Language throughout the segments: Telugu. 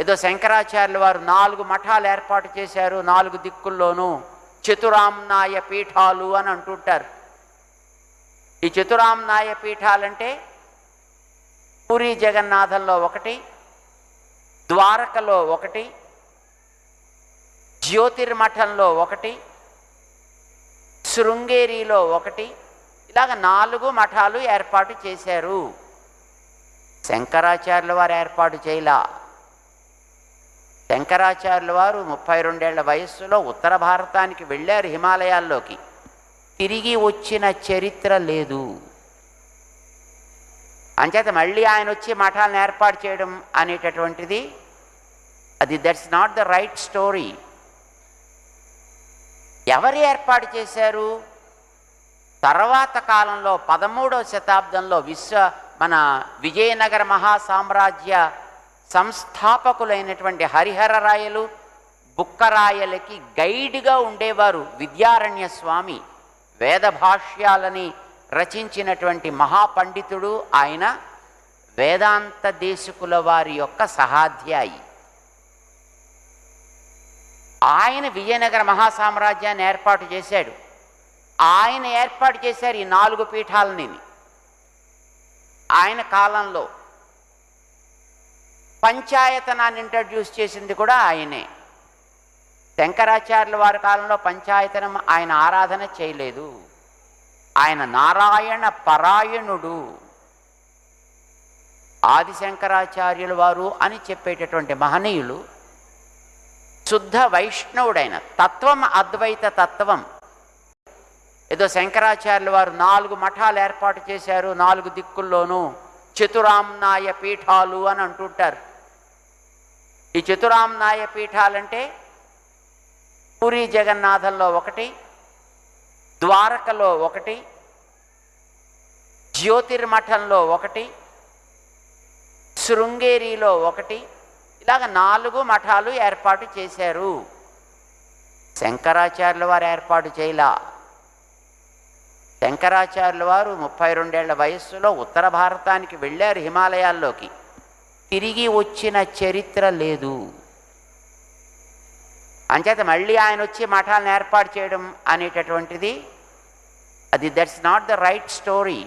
ఏదో శంకరాచార్యులు వారు నాలుగు మఠాలు ఏర్పాటు చేశారు నాలుగు దిక్కుల్లోనూ చతురామ్నాయ పీఠాలు అని అంటుంటారు. ఈ చతురామ్నాయ పీఠాలంటే పూరి జగన్నాథంలో ఒకటి ద్వారకలో ఒకటి జ్యోతిర్మఠంలో ఒకటి శృంగేరిలో ఒకటి ఇలాగ నాలుగు మఠాలు ఏర్పాటు చేశారు. శంకరాచార్యుల వారు ఏర్పాటు చేయలా. శంకరాచార్యుల వారు ముప్పై రెండేళ్ళ వయస్సులో ఉత్తర భారతానికి వెళ్ళారు హిమాలయాల్లోకి. తిరిగి వచ్చిన చరిత్ర లేదు. అంచేత మళ్ళీ ఆయన వచ్చి మఠాలను ఏర్పాటు చేయడం అనేటటువంటిది అది that's not the right story. ఎవరు ఏర్పాటు చేశారు? తర్వాత కాలంలో పదమూడవ శతాబ్దంలో విశ్వ మన విజయనగర మహాసామ్రాజ్య సంస్థాపకులైనటువంటి హరిహర రాయలు బుక్కరాయలకి గైడ్గా ఉండేవారు విద్యారణ్య స్వామి. వేద భాష్యాలని రచించినటువంటి మహాపండితుడు ఆయన వేదాంత దేశకుల వారి యొక్క సహాధ్యాయి. ఆయన విజయనగర మహాసామ్రాజ్యాన్ని ఏర్పాటు చేశాడు. ఆయన ఏర్పాటు చేశారు ఈ నాలుగు పీఠాలని ఆయన కాలంలో పంచాయతనాన్ని ఇంట్రడ్యూస్ చేసింది కూడా ఆయనే. శంకరాచార్యుల వారి కాలంలో పంచాయతనం ఆయన ఆరాధన చేయలేదు. ఆయన నారాయణ పరాయణుడు. ఆదిశంకరాచార్యుల వారు అని చెప్పేటటువంటి మహనీయులు శుద్ధ వైష్ణవుడైన తత్వం అద్వైత తత్వం. ఏదో శంకరాచార్యుల వారు నాలుగు మఠాలు ఏర్పాటు చేశారు నాలుగు దిక్కుల్లోనూ చతురామ్నాయ పీఠాలు అని అంటుంటారు. ఈ చతురామ్నాయ పీఠాలంటే పూరి జగన్నాథంలో ఒకటి ద్వారకలో ఒకటి జ్యోతిర్మఠంలో ఒకటి శృంగేరిలో ఒకటి ఇలాగ నాలుగు మఠాలు ఏర్పాటు చేశారు. శంకరాచార్యుల వారు ఏర్పాటు చేయలా. శంకరాచార్యుల వారు ముప్పై రెండేళ్ళ వయస్సులో ఉత్తర భారతానికి వెళ్ళారు హిమాలయాల్లోకి. తిరిగి వచ్చిన చరిత్ర లేదు. అంచేత మళ్ళీ ఆయన వచ్చి మఠాలను ఏర్పాటు చేయడం అనేటటువంటిది అది that's not the right story.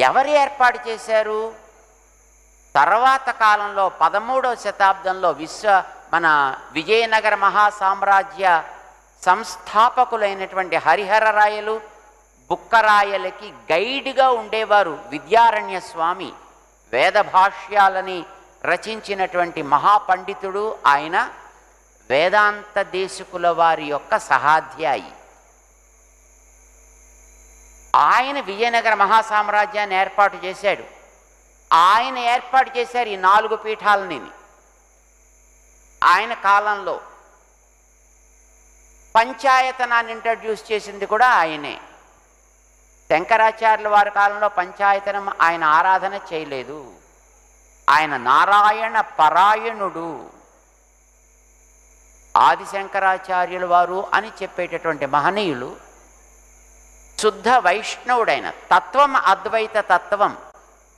ఎవరు ఏర్పాటు చేశారు? తర్వాత కాలంలో పదమూడవ శతాబ్దంలో విశ్వ మన విజయనగర మహాసామ్రాజ్య సంస్థాపకులైనటువంటి హరిహరరాయలు బుక్కరాయలకి గైడ్గా ఉండేవారు విద్యారణ్య స్వామి వేద భాష్యాలని రచించినటువంటి మహాపండితుడు ఆయన వేదాంత దేశకుల వారి యొక్క సహాధ్యాయి. ఆయన విజయనగర మహాసామ్రాజ్యాన్ని ఏర్పాటు చేశాడు. ఆయన ఏర్పాటు చేశారు ఈ నాలుగు పీఠాలని ఆయన కాలంలో పంచాయతనాన్ని ఇంట్రడ్యూస్ చేసింది కూడా ఆయనే. శంకరాచార్యుల వారి కాలంలో పంచాయతనం ఆయన ఆరాధన చేయలేదు. ఆయన నారాయణ పరాయణుడు. ఆదిశంకరాచార్యుల వారు అని చెప్పేటటువంటి మహనీయులు శుద్ధ వైష్ణవుడైన తత్వం అద్వైత తత్వం